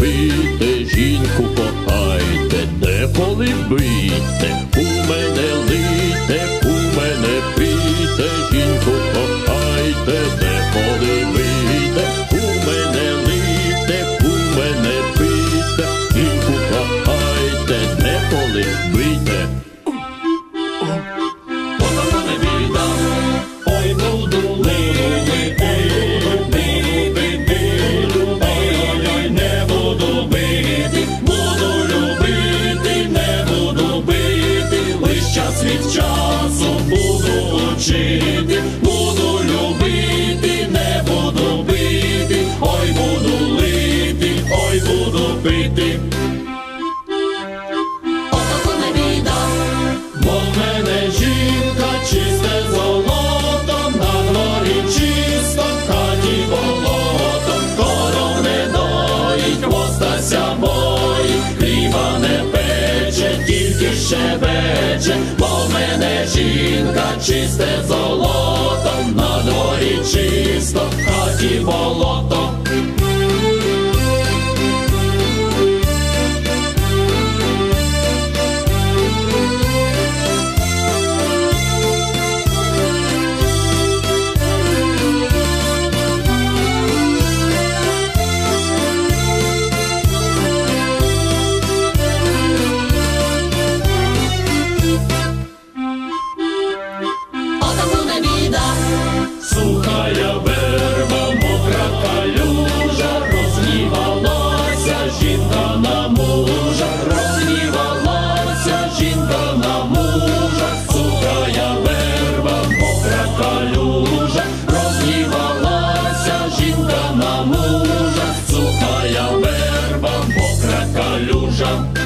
любите, жінку кохайте, не полюбите, Не біда, Бо в мене жінка чисте золото, на дворі чисто, в хаті болото, коров не доїть, хвостася боїть, хліба не пече, тільки щебече, бо в мене жінка чисте золото, сухая верба, мокра калюжа, розгнівалася жінка на мужа, розгнівалася жінка на мужа, сухая верба, мокра калюжа, розгнівалася жінка на мужа, сухая верба, мокра калюжа.